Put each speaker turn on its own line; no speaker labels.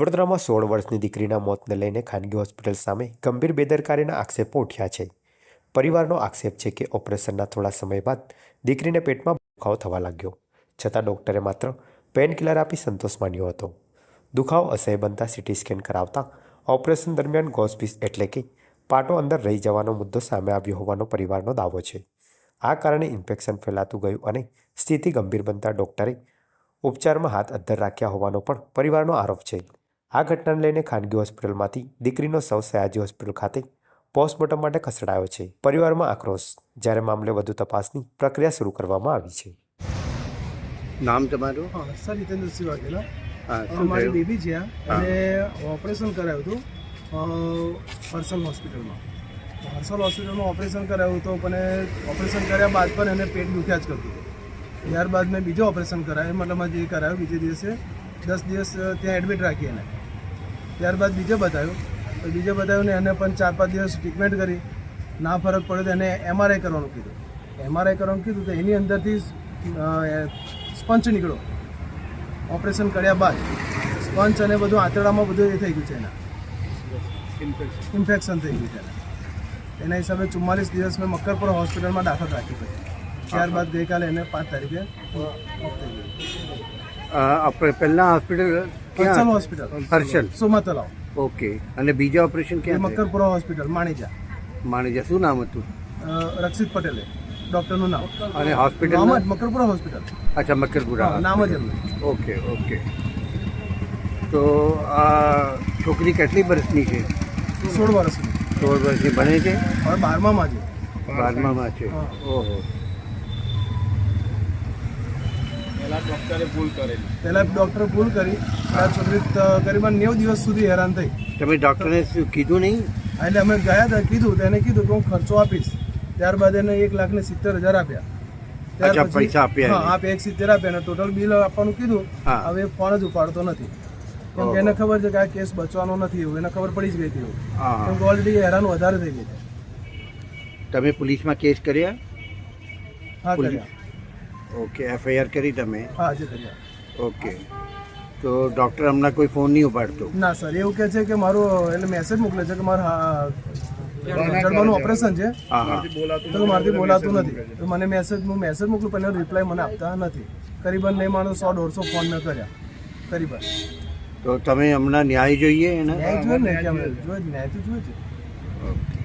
વડોદરામાં સોળ વર્ષની દીકરીના મોતને લઈને ખાનગી હોસ્પિટલ સામે ગંભીર બેદરકારીના આક્ષેપો ઉઠ્યા છે. પરિવારનો આક્ષેપ છે કે ઓપરેશનના થોડા સમય બાદ દીકરીને પેટમાં દુખાવો થવા લાગ્યો. છતાં ડૉક્ટરે માત્ર પેનકિલર આપી સંતોષ માન્યો હતો. દુખાવો અસહ્ય બનતા સિટી સ્કેન કરાવતા ઓપરેશન દરમિયાન ગોસપીસ એટલે કે પાટો અંદર રહી જવાનો મુદ્દો સામે આવ્યો હોવાનો પરિવારનો દાવો છે. આ કારણે ઇન્ફેક્શન ફેલાતું ગયું અને સ્થિતિ ગંભીર બનતા ડૉક્ટરે ઉપચારમાં હાથ અદ્ધર રાખ્યા હોવાનો પણ પરિવારનો આરોપ છે. આ ઘટનાને લઈને ખાનગી હોસ્પિટલમાંથી દીકરીનો શવ સયાજી હોસ્પિટલ ખાતે પોસ્ટમોર્ટમ માટે ખસેડાયો છે. પરિવારમાં આક્રોશ. જ્યારે મામલે વધુ તપાસની પ્રક્રિયા શરૂ કરવામાં આવી છે.
નામ તમારું?
હા સર હિતેન્દ્રસિંહ વાઘેલા. મારી બેબી છે અને ઓપરેશન કરાવ્યું હતું હર્ષલ હોસ્પિટલમાં. હર્ષલ હોસ્પિટલમાં ઓપરેશન કરાવ્યું હતું પણ ઓપરેશન કર્યા બાદ પણ એને પેટ દુખ્યા જ કરતું હતું. ત્યારબાદ મેં બીજો ઓપરેશન કરાવ્યું મતલબ જે કરાવ્યું બીજે દિવસે દસ દિવસ ત્યાં એડમિટ રાખી એને. ત્યારબાદ બીજે બતાવ્યું. તો બીજે બતાવ્યું ને એને પણ ચાર પાંચ દિવસ ટ્રીટમેન્ટ કરી. ના ફરક પડ્યો તો એને એમઆરઆઈ કરવાનું કીધું. એમઆરઆઈ કરવાનું કીધું તો એની અંદરથી સ્પંચ નીકળ્યો. ઓપરેશન કર્યા બાદ સ્પંચ અને બધું આંતરડામાં બધું એ થઈ ગયું છે એના. ઇન્ફેક્શન થઈ ગયું છે એને. હિસાબે ચુમ્માલીસ દિવસ મેં મક્કરપુરા હોસ્પિટલમાં દાખલ રાખી પછી ત્યારબાદ ગઈકાલે એને પાંચ તારીખે
આપણે પહેલાં હોસ્પિટલ
હર્ષલ હોસ્પિટલ.
હર્ષલ.
સુમા તલાવ
ઓકે. અને બીજા ઓપરેશન ક્યાં
મકરપુરા હોસ્પિટલ માણીજા.
માણેજા. શું નામ હતું?
રક્ષિત પટેલે. ડૉક્ટરનું નામ.
અને હોસ્પિટલ
નામ જ મકરપુરા હોસ્પિટલ.
અચ્છા
મકરપુરા. નામ જ એમનું
ઓકે ઓકે. તો આ છોકરી કેટલી વર્ષની છે?
સોળ વર્ષની.
સોળ વર્ષની ભણે છે?
બારમામાં છે.
બારમામાં છે. ઓહો.
પહેલાં ડૉક્ટરે ભૂલ કરી. આ છોકરી કરીબન નેવું દિવસ સુધી હેરાન થઈ.
તમે ડૉક્ટરને શું કીધું નહીં?
એટલે અમે ગયા હતા કીધું તો એને કીધું કે હું ખર્ચો આપીશ. ત્યારબાદ એને એક લાખ ને સિત્તેર હજાર આપ્યા. ત્યાર પછી-
આપ્યા
હા આપ એક સિત્તેર આપ્યા અને ટોટલ બિલ આપવાનું કીધું. હવે ફોન જ ઉપાડતો નથી. કેમ કે એને ખબર છે કે આ કેસ બચવાનો નથી એવું એને ખબર પડી જ ગઈ હતી એવું. કેમ કે ઓલરેડી હેરાન વધારે થઈ ગઈ છે.
તમે પોલીસમાં કેસ કર્યા?
હા કર્યા.
ઓકે એફઆઈઆર કરી તમે?
હા જે કર્યા
ઓકે. તો ડૉક્ટર હમણાં કોઈ ફોન નહીં ઉપાડતો?
ના સર એવું કહે છે કે મારો એટલે મેસેજ મોકલે છે કે મારું જડબાનું ઓપરેશન છે.
હા હા.
તો મારાથી બોલાતું નથી. તો મને મેસેજ હું મેસેજ મોકલું પણ રિપ્લાય મને આપતા નથી. કરીબન નહીં માનો સો દોઢસો ફોન ન કર્યા. કરીબન.
તો તમે હમણાં ન્યાય જોઈએ એને?
ન્યાય જોઈએ ને કે જોઈએ ન્યાય તો જોઈએ છે
ઓકે.